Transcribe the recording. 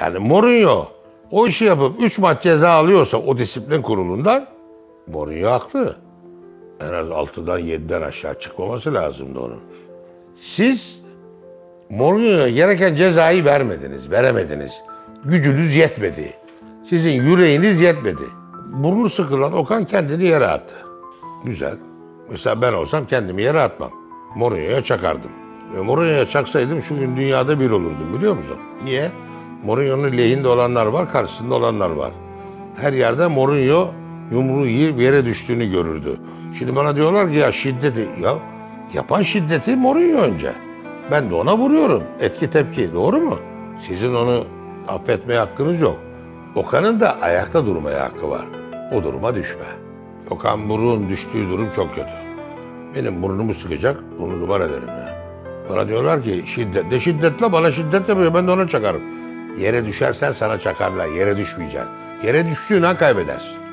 Yani Mourinho o işi yapıp 3 maç ceza alıyorsa o disiplin kurulundan Mourinho haklı. En az 6'dan 7'den aşağı çıkmaması lazımdı onun. Siz Mourinho'ya gereken cezayı vermediniz, veremediniz. Gücünüz yetmedi. Sizin yüreğiniz yetmedi. Burnu sıkılan Okan kendini yere attı. Güzel. Mesela ben olsam kendimi yere atmam. Mourinho'ya çakardım. Ve Mourinho'ya çaksaydım şu gün dünyada bir olurdum biliyor musun? Niye? Mourinho'nun lehinde olanlar var, karşısında olanlar var. Her yerde Mourinho yumruğu yiyip yere düştüğünü görürdü. Şimdi bana diyorlar ki ya şiddeti, ya yapan şiddeti Mourinho önce. Ben de ona vuruyorum. Etki tepki. Doğru mu? Sizin onu affetmeye hakkınız yok. Okan'ın da ayakta durmaya hakkı var. O duruma düşme. Okan Buruk'un düştüğü durum çok kötü. Benim burnumu sıkacak, bunu duman ederim ya. Bana diyorlar ki şiddet, de şiddetle bana şiddet yapıyor, ben de ona çakarım. Yere düşersen sana çakarlar, yere düşmeyeceksin. Yere düştüğün an kaybedersin.